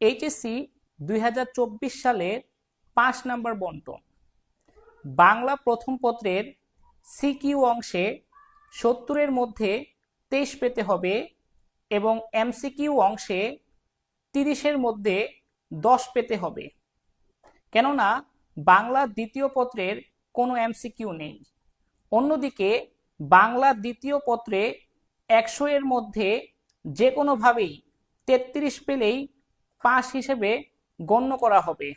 HSC দুই সালের পাঁচ নাম্বার বন্টন। বাংলা প্রথম পত্রের সিকিউ অংশে সত্তরের মধ্যে তেইশ পেতে হবে এবং এমসিকিউ অংশে তিরিশের মধ্যে দশ পেতে হবে। কেননা বাংলা দ্বিতীয় পত্রের কোনো এমসিকিউ নেই। অন্যদিকে বাংলা দ্বিতীয় পত্রে একশো এর মধ্যে যে কোনোভাবেই তেত্রিশ পেলেই পাস হিসেবে গণ্য করা হবে।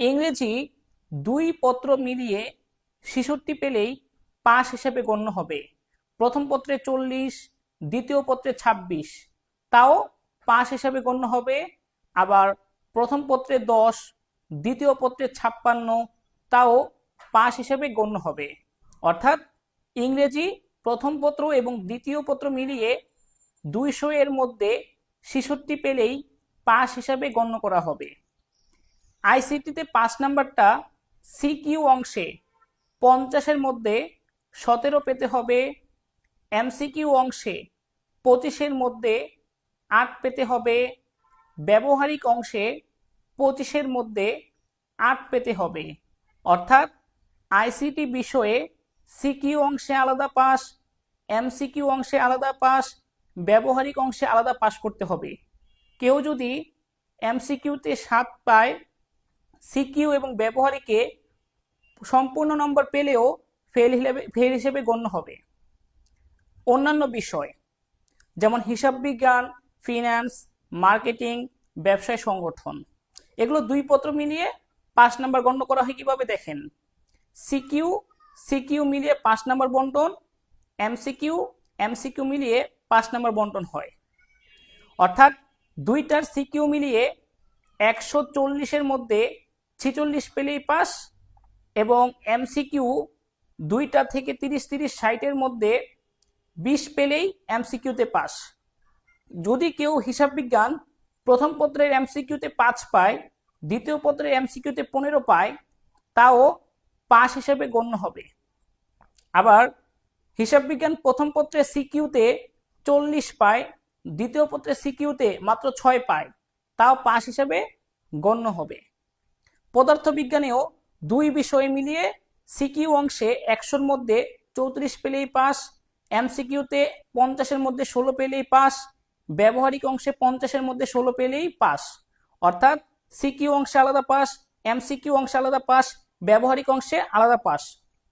ইংরেজি দুই পত্র মিলিয়ে ছেষট্টি পেলেই পাস হিসেবে গণ্য হবে। প্রথম পত্রে চল্লিশ, দ্বিতীয় পত্রে ছাব্বিশ। তাও পাস হিসেবে গণ্য হবে। আবার প্রথম পত্রে দশ, দ্বিতীয় পত্রে ছাপ্পান্ন, তাও পাস হিসেবে গণ্য হবে। অর্থাৎ ইংরেজি প্রথম পত্র এবং দ্বিতীয় পত্র মিলিয়ে দুইশো এর মধ্যে ছেষট্টি পেলেই পাস হিসাবে গণ্য করা হবে। আইসিটিতে পাঁচ নাম্বারটা সিকিউ অংশে পঞ্চাশের মধ্যে সতেরো পেতে হবে এমসিকিউ অংশে পঁচিশের মধ্যে আট পেতে হবে, ব্যবহারিক অংশে পঁচিশের মধ্যে আট পেতে হবে। অর্থাৎ আইসিটি বিষয়ে সিকিউ অংশে আলাদা পাস এমসিকিউ অংশে আলাদা পাস, ব্যবহারিক অংশে আলাদা পাস করতে হবে। কেউ যদি এমসিকিউতে সাত পায় সিকিউ এবং ব্যবহারিকে সম্পূর্ণ নম্বর পেলেও ফেল হিসেবে ফেল হিসেবে গণ্য হবে। অন্যান্য বিষয়, যেমন হিসাব বিজ্ঞান ফিন্যান্স মার্কেটিং ব্যবসায় সংগঠন, এগুলো দুই পত্র মিলিয়ে পাঁচ নাম্বার গণ্য করা হয় কীভাবে দেখেন? সিকিউ সিকিউ মিলিয়ে পাঁচ নাম্বার বন্টন এমসিকিউ এমসিকিউ মিলিয়ে পাঁচ নাম্বার বন্টন হয়। অর্থাৎ দুইটার সিকিউ মিলিয়ে একশো চল্লিশের মধ্যে ছেচল্লিশ পেলেই পাস এবং এমসিকিউ দুইটা থেকে তিরিশ তিরিশ ষাটের মধ্যে বিশ পেলেই এমসিকিউতে পাস। যদি কেউ হিসাব বিজ্ঞান প্রথম পত্রের এমসিকিউতে পাঁচ পায়, দ্বিতীয় পত্রের এমসিকিউতে পনেরো পায়, তাও পাস হিসেবে গণ্য হবে। আবার হিসাব বিজ্ঞান প্রথম পত্রের সিকিউতে চল্লিশ পায় দ্বিতীয় পত্রে সিকিউতে মাত্র ছয় পায়, তাও পাস হিসেবে গণ্য হবে। পদার্থবিজ্ঞানেও দুই বিষয় মিলিয়ে সিকিউ অংশে একশোর মধ্যে চৌত্রিশ পেলেই পাস এমসিকিউতে পঞ্চাশের মধ্যে ষোলো পেলেই পাস ব্যবহারিক অংশে পঞ্চাশের মধ্যে ষোলো পেলেই পাস অর্থাৎ সিকিউ অংশে আলাদা পাস এমসিকিউ অংশে আলাদা পাস ব্যবহারিক অংশে আলাদা পাস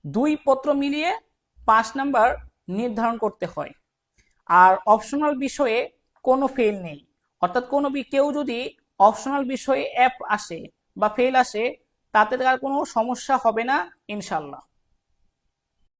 দুই পত্র মিলিয়ে পাস নাম্বার নির্ধারণ করতে হয়। আর অপশনাল বিষয়ে কোনো ফেল নেই। অর্থাৎ কোনো কেউ যদি অপশনাল বিষয়ে অ্যাপ আসে বা ফেল আসে, তাতে তার কোনো সমস্যা হবে না ইনশাল্লাহ